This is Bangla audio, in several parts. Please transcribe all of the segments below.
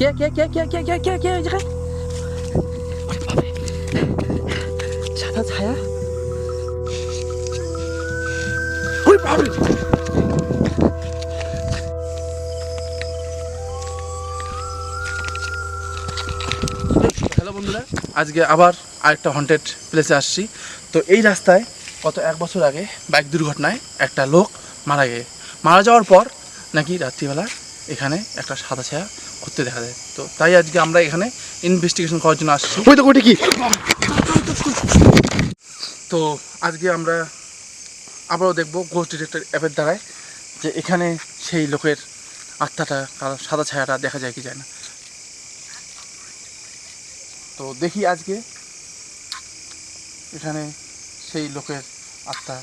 কে কে কে কে কে কে কে কে বাবারে। সাদা ছায়া? ওরে বাবারে হ্যালো বন্ধুরা আজকে আবার আরেকটা হন্টেড প্লেসে আসছি। তো এই রাস্তায় গত এক বছর আগে বাইক দুর্ঘটনায় একটা লোক মারা গিয়ে মারা যাওয়ার পর নাকি রাত্রিবেলা এখানে একটা সাদা ছায়া ঘুরতে দেখা যায়। তো তাই আজকে আমরা এখানে ইনভেস্টিগেশন করার জন্য আসছি। ওই তো ওইটা কি? তো আজকে আমরা আবারও দেখব গোস্ট ডিটেক্টর অ্যাপের দ্বারায় যে এখানে সেই লোকের আত্মাটা কারও সাদা ছায়াটা দেখা যায় কি যায় না। তো দেখি আজকে এখানে সেই লোকের আত্মা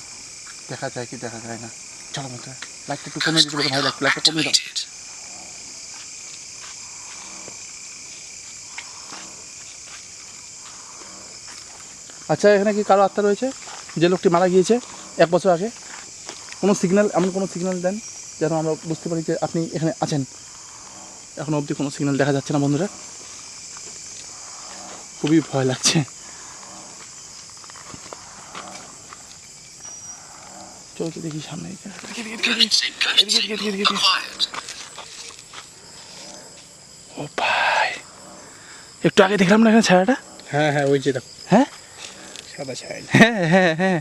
দেখা যায় কি দেখা যায় না। চলো মতো লাইটটা একটু কমে দিতে ভাই লাইটটা কমে দাও। আচ্ছা এখানে কি কারও আত্মা রয়েছে? যে লোকটি মারা গিয়েছে এক বছর আগে? কোনো সিগন্যাল এমন কোনো সিগন্যাল দেন যেন আমরা বুঝতে পারি যে আপনি এখানে আছেন? এখনও অবধি কোনো সিগন্যাল দেখা যাচ্ছে না বন্ধুরা। খুবই ভয় লাগছে। চলো তো দেখি সামনে। ও ভাই। একটু আগে দেখলাম না এখানে ছায়াটা? হ্যাঁ হ্যাঁ ওই যে দেখো। হ্যাঁ? সাদা ছায়া হ্যাঁ হ্যাঁ হ্যাঁ।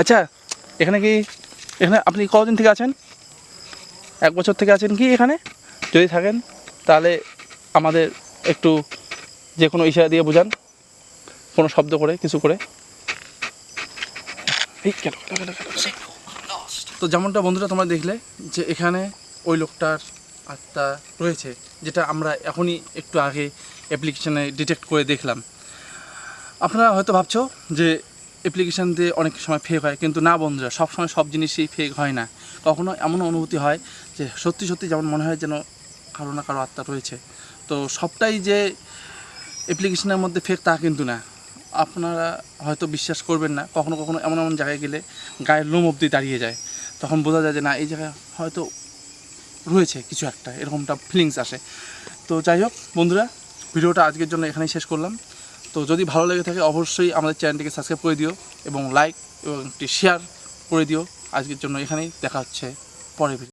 আচ্ছা এখানে কি, এখানে আপনি কদিন থেকে আছেন? এক বছর থেকে আছেন কি এখানে? যদি থাকেন, তাহলে আমাদের একটু যে কোনো ইশারা দিয়ে বোঝান। কোনো শব্দ করে, কিছু করে। এই গেল। তো যেমনটা বন্ধুরা তোমরা দেখলে, যে এখানে ওই লোকটার আত্মা রয়েছে, যেটা আমরা এখনই একটু আগে অ্যাপ্লিকেশনে ডিটেক্ট করে দেখলাম। আপনারা হয়তো ভাবছ যে অ্যাপ্লিকেশান দিয়ে অনেক সময় ফেক হয়, কিন্তু না বন্ধুরা, সবসময় সব জিনিসই ফেক হয় না। কখনো এমন অনুভূতি হয় যে সত্যি সত্যি যেমন মনে হয় যেন কারও না কারও আত্মা রয়েছে। তো সবটাই যে অ্যাপ্লিকেশনের মধ্যে ফেক তা কিন্তু না। আপনারা হয়তো বিশ্বাস করবেন না, কখনো কখনো এমন এমন জায়গায় গেলে গায়ের লোম অবধি দাঁড়িয়ে যায়। তখন বোঝা যায় যে না, এই জায়গায় হয়তো রয়েছে কিছু একটা, এরকমটা ফিলিংস আসে। তো যাই হোক বন্ধুরা, ভিডিওটা আজকের জন্য এখানেই শেষ করলাম। তো যদি ভালো লেগে থাকে, অবশ্যই আমাদের চ্যানেলটিকে সাবস্ক্রাইব করে দিও এবং লাইক এবং একটি শেয়ার করে দিও। আজকের জন্য এখানেই দেখা হচ্ছে ভিডিও